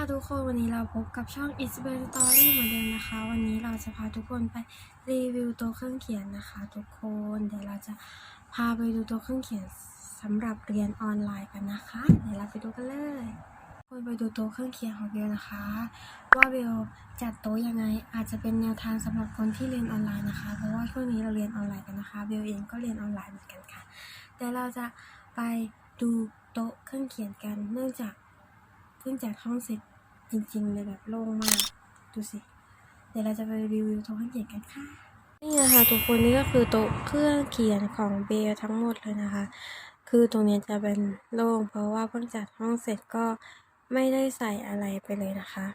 ค่ะทุกคนวันนี้เราพบกับช่อง It's b e r Story เหมือนเดิมนะคะ วันนี้เราจะพาทุกคนไปรีวิวโต๊ะเครื่องเขียนนะคะ ทุกคนเดี๋ยวเราจะพาไปดูโต๊ะเครื่องเขียนสำหรับเรียนออนไลน์กันนะคะเดี๋ยวเราไปดูกันเลยทุกคนไปดูโต๊ะเครื่องเขียนของเบลนะคะ ว่าเบลจัดโต๊ะยังไงอาจจะเป็นแนวทางสำหรับคนที่เรียนออนไลน์นะคะ เพราะว่าช่วงนี้เราเรียนออนไลน์กันนะคะเบลเองก็เรียนออนไลน์เหมือนกันค่ะเดี๋ยวเราจะไปดูโต๊ะเครื่องเขียนกัน เนื่องจาก เพิ่งจัดห้องเสร็จจริงๆเลยแบบโล่งมาก ดูสิ เดี๋ยวเราจะไปรีวิวโต๊ะเครื่องเขียนกันค่ะ นี่นะคะทุกคนนี่ก็คือโต๊ะเครื่องเขียนของเบลทั้งหมดเลยนะคะ คือตรงนี้จะเป็นโล่งเพราะว่าเพิ่งจัดห้องเสร็จก็ไม่ได้ใส่อะไรไปเลยนะคะ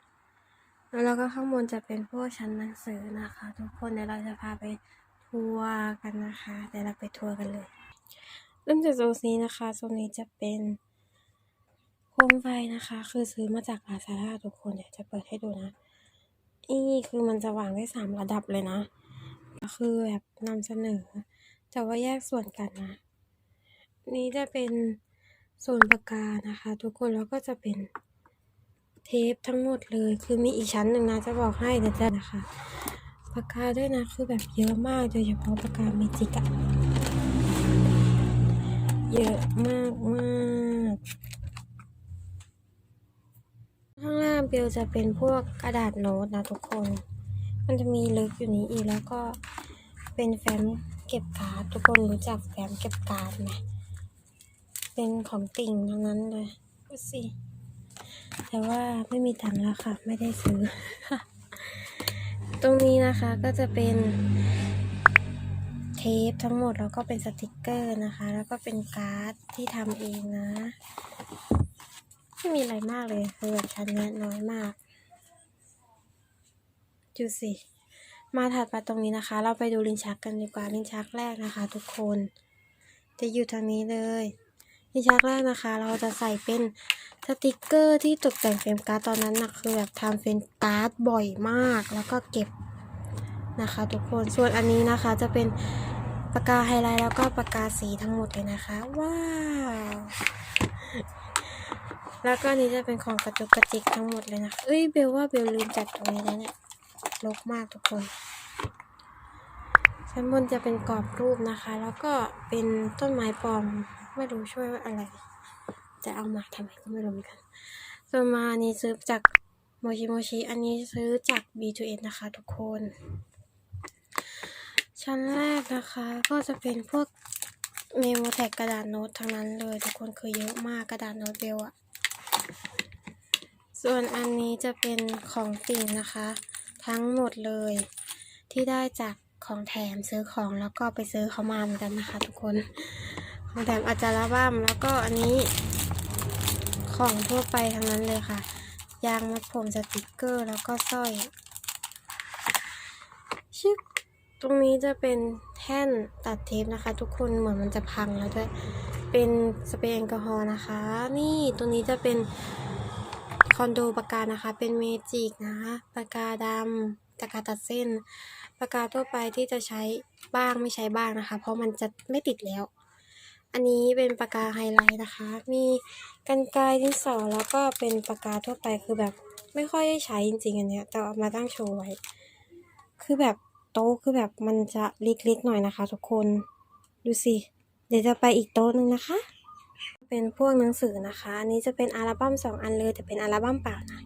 แล้วก็ข้างบนจะเป็นพวกชั้นหนังสือนะคะ ทุกคนเดี๋ยวเราจะพาไปทัวร์กันนะคะ เดี๋ยวเราไปทัวร์กันเลย เริ่มจากโซนนี้นะคะโซนนี้จะเป็น โคมไฟนะคะ คือซื้อมาจากลาซาด้าทุกคนเดี๋ยวจะเปิดให้ดูนะนี่คือมันจะวางได้สามระดับเลยนะก็คือแบบนำเสนอ แต่ว่าแยกส่วนกันนะ นี่จะเป็นส่วนปากกานะคะ ทุกคนแล้วก็จะเป็นเทปทั้งหมดเลย คือมีอีกชั้นหนึ่งนะจะบอกให้เดี๋ยวจะนะคะปากกาด้วยนะคือแบบเยอะมากโดยเฉพาะปากกาเมจิกอะเยอะมากมากข้างล่างเบลจะเป็นพวกกระดาษโน้ตนะทุกคน มันจะมีลึกอยู่นี้อีกแล้วก็เป็นแฟ้มเก็บการ์ดทุกคนรู้จักแฟ้มเก็บการ์ดไหมเป็นของติ่งทั้งนั้นเลยดูสิแต่ว่าไม่มีตังค์แล้วค่ะ ไม่ได้ซื้อ ตรงนี้นะคะก็จะเป็นเทปทั้งหมดแล้วก็เป็นสติกเกอร์นะคะ แล้วก็เป็นการ์ดที่ทำเองนะ ไม่มีอะไรมากเลยคือแบบชั้นเนี้ยน้อยมากดูสิ มาถัดมาตรงนี้นะคะ เราไปดูลิ้นชักกันดีกว่าลิ้นชักแรกนะคะ ทุกคน จะอยู่ทางนี้เลยลิ้นชักแรกนะคะ เราจะใส่เป็นสติกเกอร์ที่ตกแต่งเฟรมการ์ดตอนนั้นนะคือแบบทำเฟรมการ์ดบ่อยมาก แล้วก็เก็บนะคะ ทุกคนส่วนอันนี้นะคะจะเป็นปากกาไฮไลท์แล้วก็ปากกาสีทั้งหมดเลยนะคะ ว้าว แล้วก็นี้จะเป็นของกระจุกกระจิกทั้งหมดเลยนะ เอ้ยเบลว่าเบลลืมจัดตรงนี้แล้วเนี่ยรกมากทุกคนชั้นบนจะเป็นกรอบรูปนะคะ แล้วก็เป็นต้นไม้ปลอมไม่รู้ช่วยว่าอะไร จะเอามาทำไมก็ไม่รู้เหมือนกันส่วนมาอันนี้ซื้อจากโมชิโมชิอันนี้ซื้อจาก B2S นะคะทุกคน ชั้นแรกนะคะก็จะเป็นพวกเมโมแท็กกระดาษโน้ตทั้งนั้นเลย ทุกคนคือเยอะมากกระดาษโน้ตเบลอะ ส่วนอันนี้จะเป็นของติ่งนะคะ ทั้งหมดเลย ที่ได้จากของแถมซื้อของแล้วก็ไปซื้อเขามาเหมือนกันนะคะ ทุกคน ของแถมอาจารย์บ้ามแล้วก็อันนี้ ของทั่วไปทั้งนั้นเลยค่ะ ยางมัดผมสติกเกอร์แล้วก็สร้อยชิบตรงนี้จะเป็นแท่นตัดเทปนะคะ ทุกคนเหมือนมันจะพังแล้วด้วย เป็นสเปรย์แอลกอฮอล์นะคะ นี่ตรงนี้จะเป็น คอนโดปากกานะคะ เป็นเมจิกนะคะปากกาดำปากกาตัดเส้นปากกาทั่วไปที่จะใช้บ้างไม่ใช้บ้างนะคะ เพราะมันจะไม่ติดแล้ว อันนี้เป็นปากกาไฮไลท์นะคะ มีกันไกรดินสอแล้วก็เป็นปากกาทั่วไปคือแบบไม่ค่อยได้ใช้จริงๆอันเนี้ยแต่เอามาตั้งโชว์ไว้ คือแบบโต๊ะคือแบบมันจะเล็กๆหน่อยนะคะ ทุกคน ดูสิ เดี๋ยวจะไปอีกโต๊ะหนึ่งนะคะ เป็นพวกหนังสือนะคะอันนี้จะเป็นอัลบั้มสองอันเลยแต่เป็นอัลบั้มเปล่านะ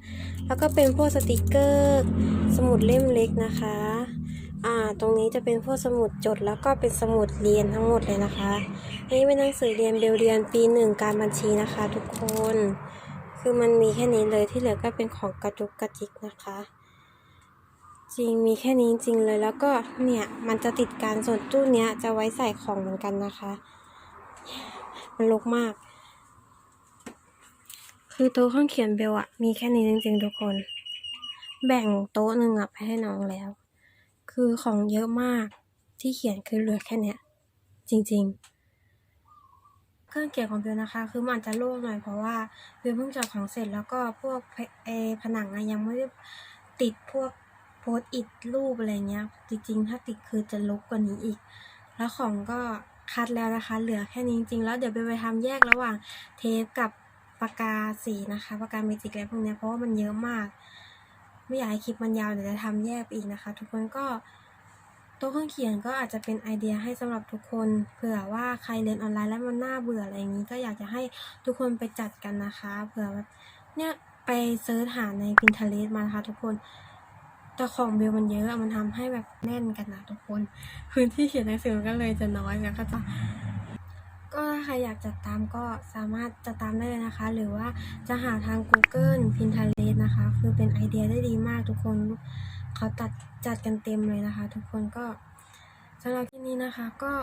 แล้วก็เป็นพวกสติกเกอร์ สมุดเล่มเล็กนะคะ อ่า ตรงนี้จะเป็นพวกสมุดจดแล้วก็เป็นสมุดเรียนทั้งหมดเลยนะคะ อันนี้เป็นหนังสือเรียนเบลเรียนปีหนึ่งการบัญชีนะคะ ทุกคน คือมันมีแค่นี้เลยที่เหลือก็เป็นของกระจุกกระจิกนะคะจริงมีแค่นี้จริงเลยแล้วก็เนี่ยมันจะติดกันส่วนตู้เนี้ยจะไว้ใส่ของเหมือนกันนะคะ มันรกมาก คือโต๊ะข้างเขียนเบลอะมีแค่นี้จริงๆทุกคน แบ่งโต๊ะหนึ่งอะไปให้น้องแล้ว คือของเยอะมากที่เขียนคือเหลือแค่เนี้ย จริง ๆ เครื่องเขียนของเบลนะคะ คือมันอาจจะโล่งหน่อยเพราะว่าเบลเพิ่งจัดของเสร็จแล้วก็พวกเอผนังอะยังไม่ได้ติดพวกโพสต์อิดรูปอะไรเงี้ย จริง ๆ ถ้าติดคือจะลกกว่านี้อีก แล้วของก็คัดแล้วนะคะ เหลือแค่นี้จริงๆแล้วเดี๋ยวไปไปทำแยกระหว่างเทปกับ ปากกาสีนะคะปากกาเมจิกอะไรพวกเนี้ยเพราะว่ามันเยอะมาก ไม่อยากให้คลิปมันยาวเดี๋ยวจะทำแยกอีกนะคะ ทุกคนก็โต๊ะเครื่องเขียนก็อาจจะเป็นไอเดียให้สำหรับทุกคนเผื่อว่าใครเรียนออนไลน์แล้วมันน่าเบื่ออะไรอย่างนี้ ก็อยากจะให้ทุกคนไปจัดกันนะคะเผื่อแบบเนี่ยไปเซิร์ชหาใน Pinterest มานะคะทุกคนแต่ของเบลมันเยอะมันทำให้แบบแน่นกันนะทุกคน พื้นที่เขียนหนังสือก็เลยจะน้อยแล้วก็จะ ก็ถ้าใครอยากจัดตามก็สามารถจัดตามได้เลยนะคะ หรือว่าจะหาทาง Google Pinterest นะคะ คือเป็นไอเดียได้ดีมากทุกคน เขาตัดจัดกันเต็มเลยนะคะ ทุกคนก็สำหรับที่นี้นะคะ ก็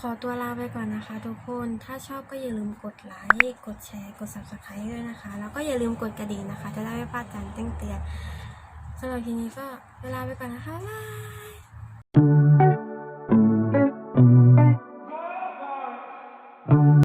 ขอตัวลาไปก่อนนะคะ ทุกคน ถ้าชอบก็อย่าลืมกดไลค์ กดแชร์ กด Subscribe ด้วยนะคะ แล้วก็อย่าลืมกดกระดิ่งนะคะ จะได้ไม่พลาดการแจ้งเตือนสำหรับทีนี้ก็เวลาไปก่อนนะคะบ๊ายบาย